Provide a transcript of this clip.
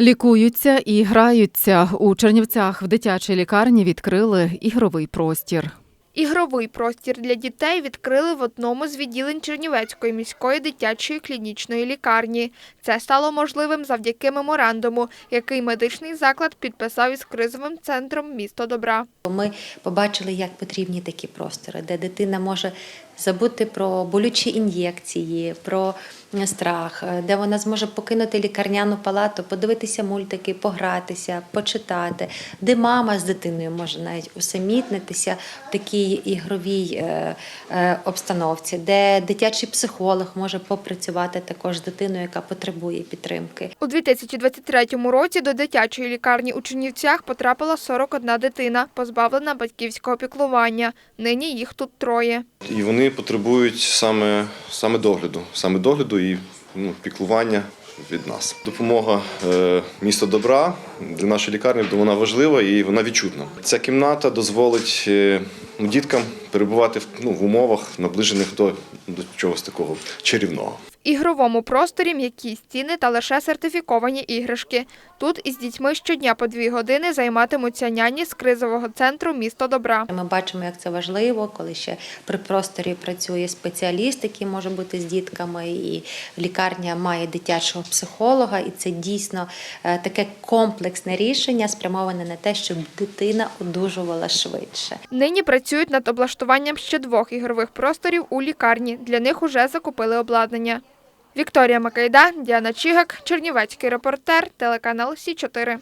Лікуються і граються. У Чернівцях в дитячій лікарні відкрили ігровий простір. Ігровий простір для дітей відкрили в одному з відділень Чернівецької міської дитячої клінічної лікарні. Це стало можливим завдяки меморандуму, який медичний заклад підписав із кризовим центром місто добра. Ми побачили, як потрібні такі простори, де дитина може забути про болючі ін'єкції, про страх, де вона зможе покинути лікарняну палату, подивитися мультики, погратися, почитати, де мама з дитиною може навіть усамітнитися в такій ігровій е, е, обстановці, де дитячий психолог може попрацювати також з дитиною, яка потребує підтримки. У 2023 році до дитячої лікарні у Чернівцях потрапила 41 дитина, позбавлена батьківського піклування. Нині їх тут троє. І вони потребують саме, саме догляду, саме догляду і ну, піклування від нас. Допомога е, міста добра для нашої лікарні вона важлива і вона відчутна. Ця кімната дозволить е, ну, діткам перебувати в, ну, в умовах, наближених до, до чогось такого чарівного. Ігровому просторі м'які стіни та лише сертифіковані іграшки. Тут із дітьми щодня по дві години займатимуться няні з кризового центру місто добра. Ми бачимо, як це важливо, коли ще при просторі працює спеціаліст, який може бути з дітками, і лікарня має дитячого психолога, і це дійсно е, таке комплексне рішення, спрямоване на те, щоб дитина одужувала швидше. Нині працюють над облаштуванням ще двох ігрових просторів у лікарні. Для них уже закупили обладнання. Вікторія Макайда, Діана Чігак, Чернівецький репортер, телеканал Сі 4